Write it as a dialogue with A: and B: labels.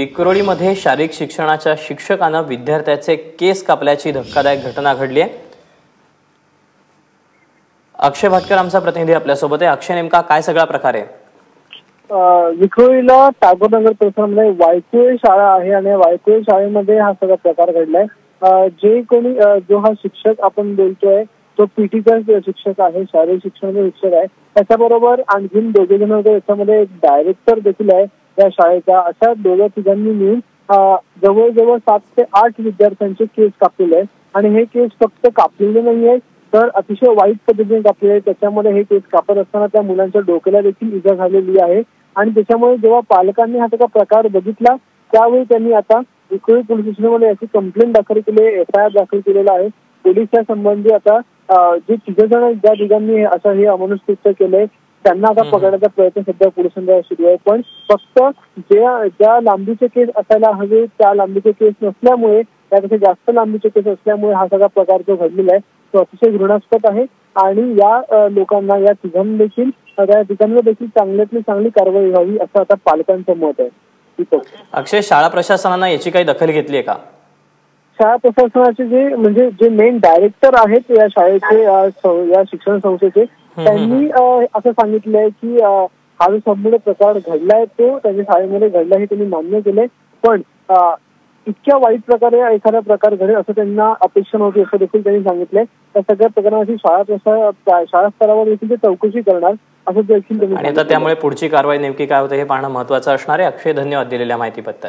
A: विक्रोळीमध्ये शारीरिक शिक्षणाच्या शिक्षकानं विद्यार्थ्याचे केस कापल्याची धक्कादायक घटना घडली आहे. अक्षय भाटकर आमचा प्रतिनिधी आपल्यासोबत आहे. अक्षय नेमका काय सगळा प्रकार आहे?
B: अ, विक्रोळीला टागोरनगर परिसरामध्ये वायकुळे शाळा आहे आणि वायकुळे शाळेमध्ये हा सगळा प्रकार घडलाय. जे कोणी जो हा शिक्षक आपण बोलतोय तो पीटीचा शिक्षक आहे शारीरिक शिक्षणाचा शिक्षक आहे. त्याच्याबरोबर आणखीन दोघे जण होते. याच्यामध्ये एक डायरेक्टर देखील आहे. या शाळेचा अशा दोघं तिघांनी मिळून जवळजवळ सात ते आठ विद्यार्थ्यांचे केस कापलेले आहेत. आणि हे केस फक्त कापलेले नाही आहेत तर अतिशय वाईट पद्धतीने कापलेले आहेत. त्याच्यामध्ये हे केस कापत असताना त्या मुलांच्या डोक्याला देखील इजा झालेली आहे. आणि त्याच्यामुळे जेव्हा पालकांनी हा सगळा प्रकार बघितला त्यावेळी त्यांनी आता विक्रोळी पोलीस स्टेशनमध्ये याची कंप्लेंट दाखल केली आहे एफ आय आर दाखल केलेला आहे. पोलीस या संबंधी आता जे तिघ जण ज्या ठिकाणी असं हे अमानुष कृत्य केलंय. त्यांना आता. पकडण्याचा प्रयत्न सध्या पोलिसांचा सुरू आहे. पण फक्त ज्या ज्या लांबीचे केस असायला हवे त्या लांबीचे केस नसल्यामुळे त्यापेक्षा जास्त लांबीचे केस असल्यामुळे हा सगळा प्रकार जो घडलेला आहे तो अतिशय घृणास्पद आहे. आणि या लोकांना या तिघांना देखील त्या तिघांवर देखील चांगल्यातली चांगली कारवाई व्हावी असं आता पालकांचं मत आहे.
A: अक्षय शाळा प्रशासनानं याची काही दखल घेतली आहे का?
B: शाळा प्रशासनाचे जे म्हणजे जे मेन डायरेक्टर आहेत या शाळेचे या शिक्षण संस्थेचे त्यांनी असं सांगितलंय की हा जो संपूर्ण प्रकार घडलाय तो त्यांच्या शाळेमध्ये घडला हे त्यांनी मान्य केलंय. पण इतक्या वाईट प्रकारे एखादा प्रकार घडेल असं त्यांना अपेक्षा नव्हती असं देखील त्यांनी सांगितलंय. त्या सगळ्या प्रकरणाची शाळा शाळा स्तरावर देखील ते चौकशी करणार असं देखील त्यांनी
A: त्यामुळे पुढची कारवाई नेमकी काय होते हे पाहणं महत्वाचं असणार आहे. अक्षय धन्यवाद दिलेल्या माहितीबद्दल.